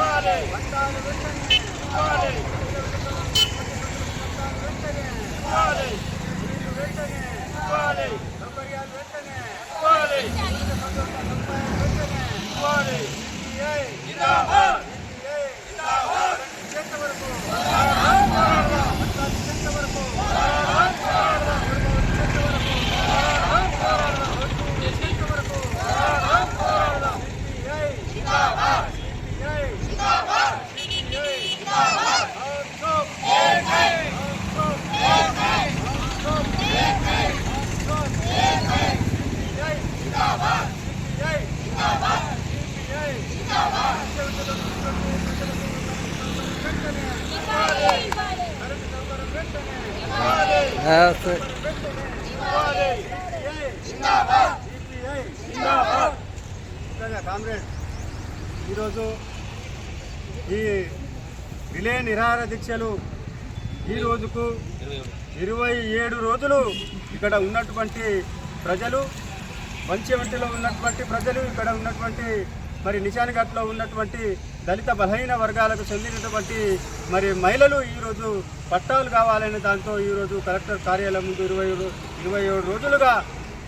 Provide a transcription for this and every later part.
வெட்டனே வெட்டனே வெட்டனே வெட்டனே வெட்டனே வெட்டனே வெட்டனே வெட்டனே வெட்டனே வெட்டனே வெட்டனே comrade ఈరోజు ఈ relay నిరాహార దీక్షలు ఈ రోజుకు ఇరవై ఏడు రోజులు ఇక్కడ ఉన్నటువంటి ప్రజలు మంచి వంటిలో ఉన్నటువంటి ప్రజలు ఇక్కడ ఉన్నటువంటి మరి నిజానిఘట్లో ఉన్నటువంటి దళిత బలహీన వర్గాలకు చెందినటువంటి మరి మహిళలు ఈరోజు పట్టాలు కావాలనే దాంతో ఈరోజు కలెక్టర్ కార్యాలయం ముందు ఇరవై ఇరవై ఏడు రోజులుగా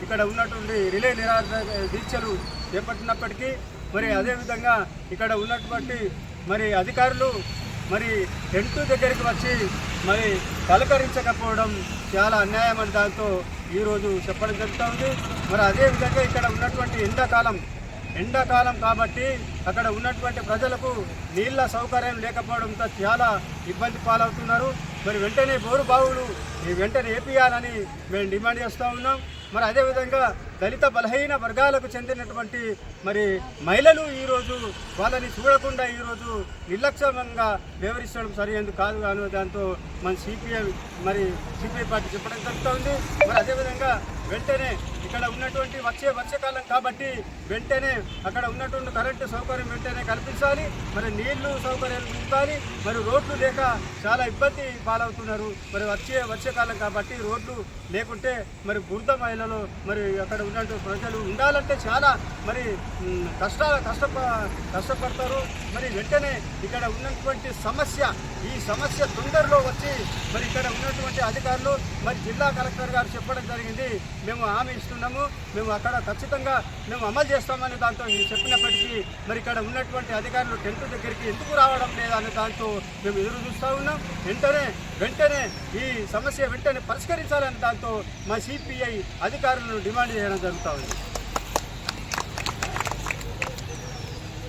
ఇక్కడ ఉన్నటువంటి రిలే నిరాధ దీక్షలు చేపట్టినప్పటికీ మరి అదేవిధంగా ఇక్కడ ఉన్నటువంటి మరి అధికారులు మరి టెంట్ దగ్గరికి వచ్చి మరి పలకరించకపోవడం చాలా అన్యాయం అని దాంతో ఈరోజు చెప్పడం జరుగుతుంది. మరి అదేవిధంగా ఇక్కడ ఉన్నటువంటి ఎండాకాలం ఎండాకాలం కాబట్టి అక్కడ ఉన్నటువంటి ప్రజలకు నీళ్ళ సౌకర్యం లేకపోవడంతో చాలా ఇబ్బంది పాలవుతున్నారు. మరి వెంటనే బోరు బావులు వెంటనే ఏపీయాలని మేము డిమాండ్ చేస్తూ ఉన్నాం. మరి అదేవిధంగా దళిత బలహీన వర్గాలకు చెందినటువంటి మరి మహిళలు ఈరోజు వాళ్ళని చూడకుండా ఈరోజు నిర్లక్ష్యంగా వ్యవహరించడం సరైనది కాదు అనే దాంతో మన సిపిఐ మరి సిపిఐ పార్టీ చెప్పడం జరుగుతుంది. మరి అదేవిధంగా వెంటనే ఇక్కడ ఉన్నటువంటి వచ్చే వర్షకాలం కాబట్టి వెంటనే అక్కడ ఉన్నటువంటి కరెంటు సౌకర్యం వెంటనే కల్పించాలి. మరి నీళ్ళు సౌకర్యాలు ఉండాలి. మరి రోడ్లు లేక చాలా ఇబ్బంది పాలవుతున్నారు. మరి వచ్చే వర్షకాలం కాబట్టి రోడ్లు లేకుంటే మరి బురద మహిళలు మరి అక్కడ ఉన్నటువంటి ప్రజలు ఉండాలంటే చాలా మరి కష్టాలు కష్ట కష్ట కష్టపడతారు. మరి వెంటనే ఇక్కడ ఉన్నటువంటి సమస్య ఈ సమస్య తొందరలో వచ్చి మరి ఇక్కడ ఉన్నటువంటి అధికారులు మరి జిల్లా కలెక్టర్ గారు చెప్పడం జరిగింది. మేము హామీ ఉన్నాము. మేము అక్కడ ఖచ్చితంగా మేము అమలు చేస్తామని దాంతో మీరు చెప్పినప్పటికీ మరి ఇక్కడ ఉన్నటువంటి అధికారులు టెంట్ దగ్గరికి ఎందుకు రావడం లేదని దాంతో మేము ఎదురు చూస్తూ ఉన్నాం. వెంటనే వెంటనే ఈ సమస్య వెంటనే పరిష్కరించాలని దాంతో మా సిపిఐ అధికారులను డిమాండ్ చేయడం జరుగుతూ ఉంది.